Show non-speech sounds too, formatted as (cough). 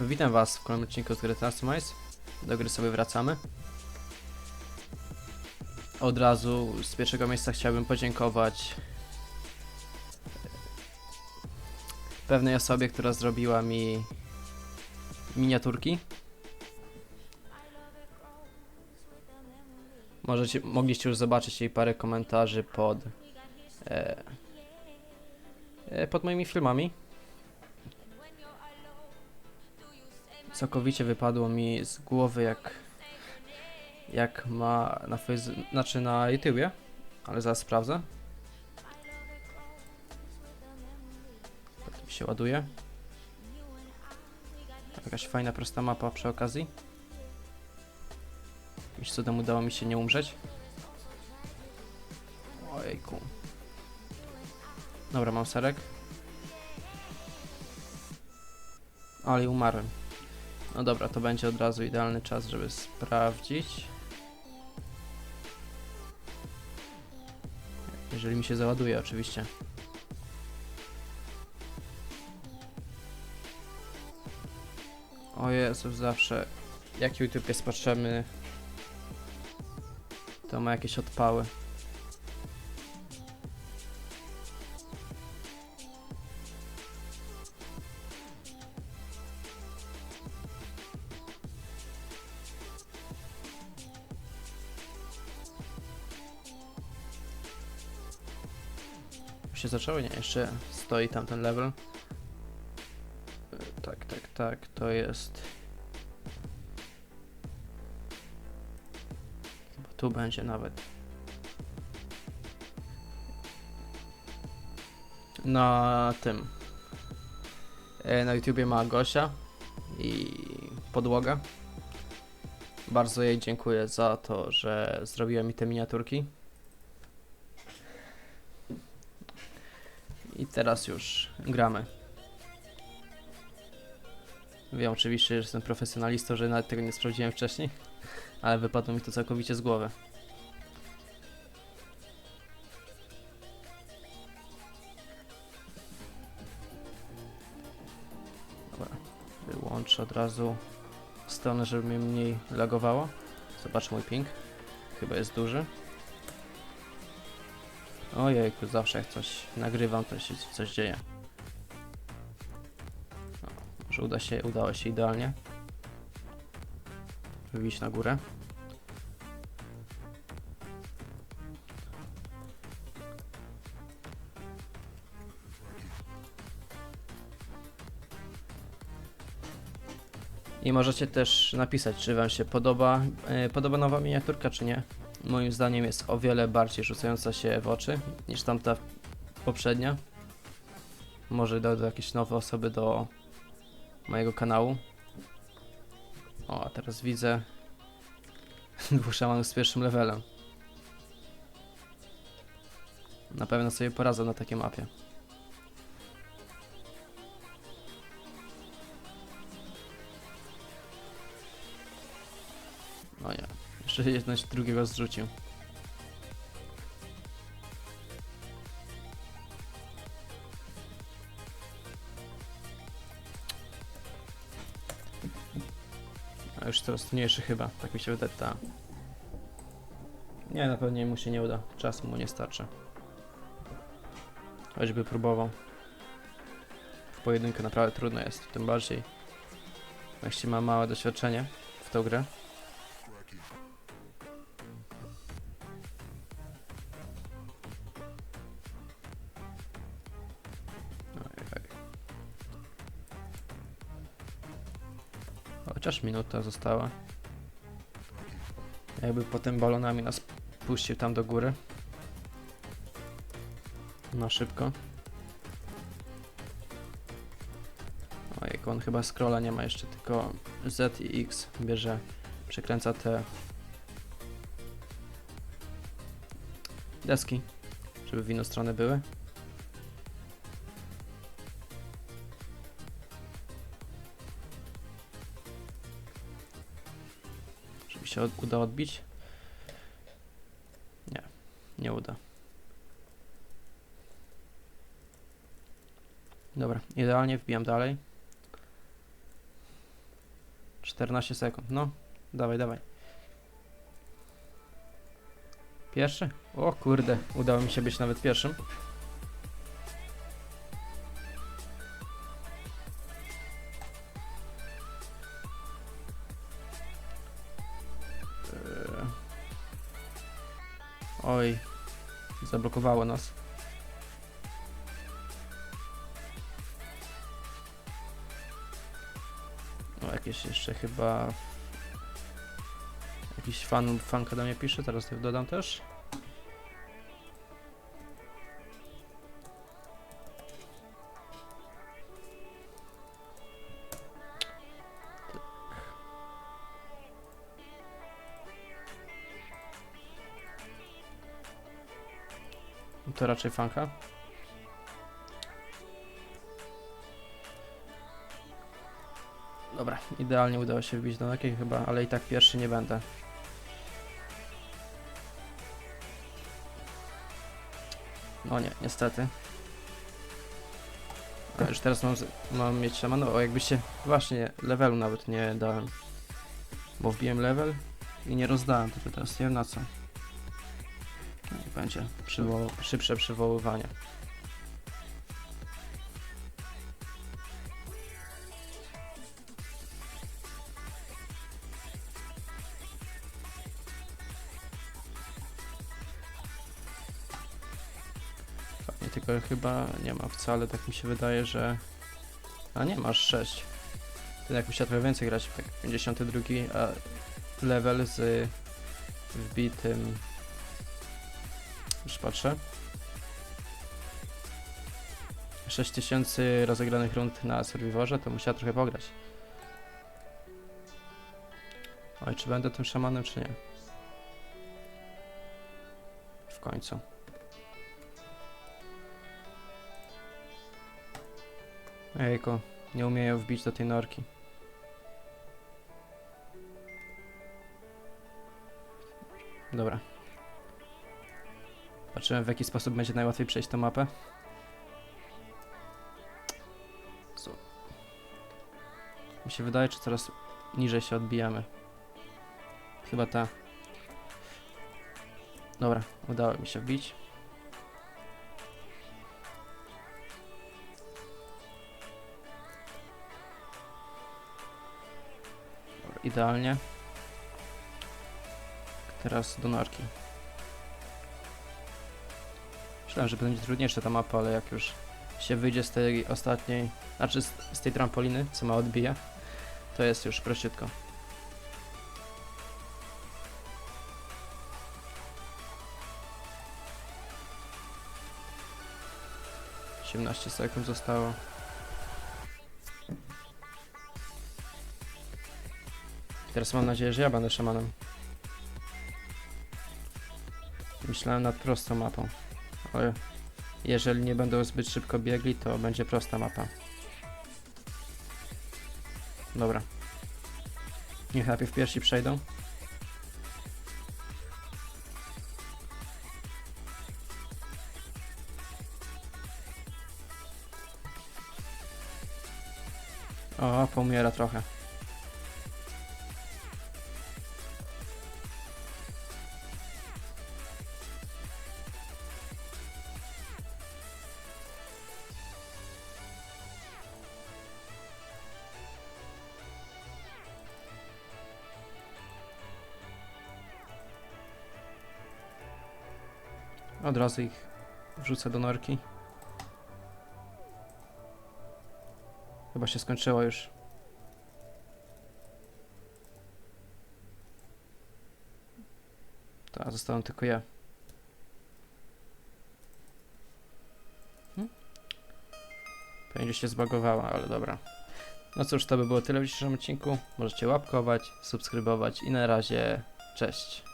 Witam Was w kolejnym odcinku z gry Customize. Do gry sobie wracamy. Od razu z pierwszego miejsca chciałbym podziękować pewnej osobie, która zrobiła mi miniaturki. Możecie, mogliście już zobaczyć jej parę komentarzy pod e, e, pod moimi filmami. Całkowicie wypadło mi z głowy jak jak ma na Face, znaczy na YouTubie, ale zaraz sprawdzę. Tak się ładuje. Jakaś fajna, prosta mapa przy okazji. Jakimś cudem udało mi się nie umrzeć. Ojejku. Dobra, mam serek. Ale umarłem. No dobra, to będzie od razu idealny czas, żeby sprawdzić. Jeżeli mi się załaduje, oczywiście. O Jezu, zawsze jak YouTube jest potrzebny, to ma jakieś odpały. Się zaczęło? Nie, jeszcze stoi tam ten level. Y, Tak, tak, tak, to jest... Tu będzie nawet. Na tym. E, Na YouTubie ma Gosia i podłoga. Bardzo jej dziękuję za to, że zrobiła mi te miniaturki. I teraz już gramy. Wiem oczywiście, że jestem profesjonalistą, że nawet tego nie sprawdziłem wcześniej, (laughs) ale wypadło mi to całkowicie z głowy. Dobra, wyłączę od razu stronę, żeby mnie mniej lagowało. Zobacz mój ping. Chyba jest duży. Ojejku, zawsze jak coś nagrywam, to się coś dzieje. No, może uda się, udało się idealnie. Wybić na górę. I możecie też napisać, czy Wam się podoba, e, podoba nowa miniaturka, czy nie. Moim zdaniem jest o wiele bardziej rzucająca się w oczy niż tamta poprzednia. Może dodać jakieś nowe osoby do mojego kanału. O, a teraz widzę (laughs) dwóch szamanów z pierwszym levelem. Na pewno sobie poradzę na takiej mapie. Jeszcze jedność drugiego zrzucił. A już coraz trudniejszy chyba, tak mi się wydaje. Ta. Nie, na pewno mu się nie uda. Czas mu nie starczy. Choćby próbował. W pojedynkę naprawdę trudno jest, tym bardziej się ma małe doświadczenie w tą grę. Chociaż minuta została. Jakby potem balonami nas puścił tam do góry. Na szybko. Ojej, on chyba scrolla nie ma jeszcze, tylko Z i X bierze, przekręca te deski, żeby w inną stronę były. Żeby się od, uda odbić? Nie, nie uda. Dobra, idealnie wbijam dalej. 14 sekund. No, dawaj, dawaj. Pierwszy? O kurde, udało mi się być nawet pierwszym. Oj, zablokowało nas. No jakieś jeszcze chyba... Jakiś fan, fanka do mnie pisze, teraz dodam też. To raczej fanka. Dobra, idealnie udało się wbić do nogi chyba, ale i tak pierwszy nie będę. No nie, niestety. A już teraz mam, mam mieć szamana, o jakby się właśnie levelu nawet nie dałem. Bo wbiłem level i nie rozdałem, to teraz nie wiem na co. Będzie przywo szybsze przywoływanie. Fajnie, tylko chyba nie ma wcale, tak mi się wydaje, że... A nie, masz 6. To jakbyś chciał trochę więcej grać, tak 52 a level z wbitym... Już patrzę. 6000 rozegranych rund na serwiworze, to musiała trochę pograć. Oj, czy będę tym szamanem, czy nie? W końcu. Ejko, nie umieją wbić do tej norki. Dobra. Patrzyłem w jaki sposób będzie najłatwiej przejść tę mapę. Co? Mi się wydaje, czy coraz niżej się odbijamy. Chyba ta. Dobra, udało mi się wbić. Idealnie. Teraz do norki. Myślałem, że będzie trudniejsza ta mapa, ale jak już się wyjdzie z tej ostatniej, znaczy z, z tej trampoliny, co ma odbija, to jest już prościutko. Siedemnaście sekund zostało. Teraz mam nadzieję, że ja będę szamanem. Myślałem nad prostą mapą. Jeżeli nie będą zbyt szybko biegli, to będzie prosta mapa. Dobra. Niech najpierw pierwsi przejdą. O, pomiera trochę. Od razu ich wrzucę do norki. Chyba się skończyło już. Tak, zostałem tylko ja. Hmm? Pewnie się zbagowała, ale dobra. No cóż, to by było tyle w dzisiejszym odcinku. Możecie łapkować, subskrybować i na razie cześć.